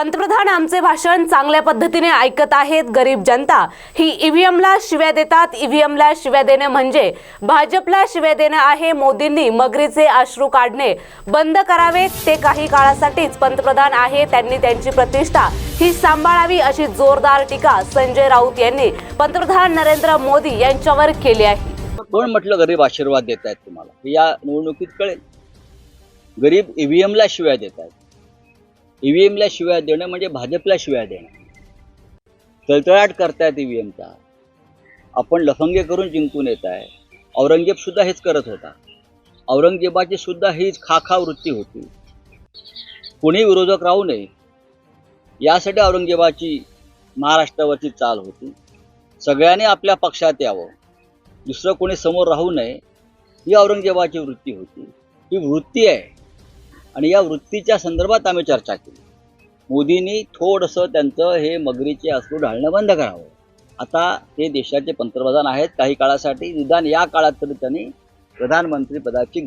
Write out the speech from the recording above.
पंतप्रधान आमचे भाषण चांगल्या पद्धतीने ऐकत आहेत गरीब जनता. ही ईव्हीएमला शिव्या देतात. ईव्हीएमला शिव्या देणे म्हणजे भाजपला शिव्या देणे आहे मोदींनी मगरीचे अश्रू काढणे. बंद करावे ते काही काळासाठीच पंतप्रधान आहे त्यांनी त्यांची प्रतिष्ठा ही सांभाळावी अशी जोरदार टीका संजय राऊत यांनी पंतप्रधान नरेंद्र मोदी यांच्यावर केली आहे. कोण म्हटलं गरीब आशीर्वाद देत आहेत तुम्हाला या निवडणुकीत कळेल. गरीब ईव्हीएमला शिव्या देत आहेत ईव्हीएमला शिव्या देणं म्हणजे भाजपला शिव्या देणं. तळतळाट करतायत ईव्हीएमचा. आपण लफंगे करून जिंकून येत आहे औरंगजेब सुद्धा हेच करत होता. औरंगजेबाची सुद्धा हीच खाखा वृत्ती होती. कोणी विरोधक राहू नये. यासाठी औरंगजेबाची महाराष्ट्रावरची चाल होती. सगळ्यांनी आपल्या पक्षात यावं. दुसरं कोणी समोर राहू नये. ही औरंगजेबाची वृत्ती होती. ही वृत्ती आहे. आणि या वृत्तीच्या संदर्भात आम्ही चर्चा केली. मोदींनी थोडंसं त्यांचं हे मगरीचे अश्रू ढाळणं बंद करावं. आता ते देशाचे पंतप्रधान आहेत काही काळासाठी. निदान या काळात तरी त्यांनी प्रधानमंत्री पदाची